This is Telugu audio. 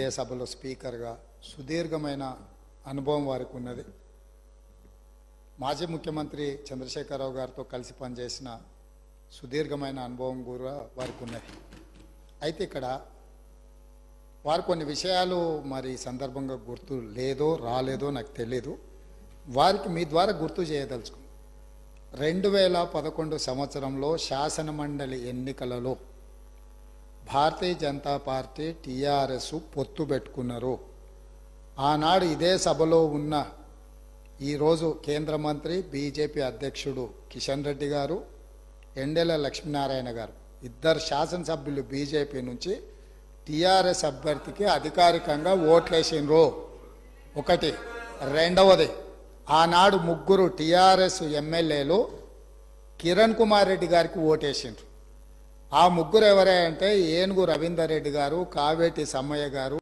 ఇదే సభలో స్పీకర్గా సుదీర్ఘమైన అనుభవం వారికి ఉన్నది. మాజీ ముఖ్యమంత్రి చంద్రశేఖరరావు గారితో కలిసి పనిచేసిన సుదీర్ఘమైన అనుభవం కూడా వారికి ఉన్నది. అయితే ఇక్కడ వారు కొన్ని విషయాలు మరి సందర్భంగా గుర్తు లేదో రాలేదో నాకు తెలియదు వారికి మీ ద్వారా గుర్తు చేయదలుచుకున్నాను. రెండు వేల పదకొండు సంవత్సరంలో శాసన మండలి ఎన్నికలలో భారతీయ జనతా పార్టీ టీఆర్ఎస్ పొత్తు పెట్టుకున్నారు. ఆనాడు ఇదే సభలో ఉన్న ఈరోజు కేంద్ర మంత్రి బీజేపీ అధ్యక్షుడు కిషన్ రెడ్డి గారు ఎండెల లక్ష్మీనారాయణ గారు ఇద్దరు శాసనసభ్యులు బీజేపీ నుంచి టీఆర్ఎస్ అభ్యర్థికి అధికారికంగా ఓట్లేసిండ్రు. ఒకటి. రెండవది ఆనాడు ముగ్గురు టీఆర్ఎస్ ఎమ్మెల్యేలు కిరణ్ కుమార్ రెడ్డి గారికి ఓటేసిండ్రు. ఆ ముగ్గురు ఎవరే అంటే ఏనుగు రవీందర్ రెడ్డి గారు కావేటి సమ్మయ్య గారు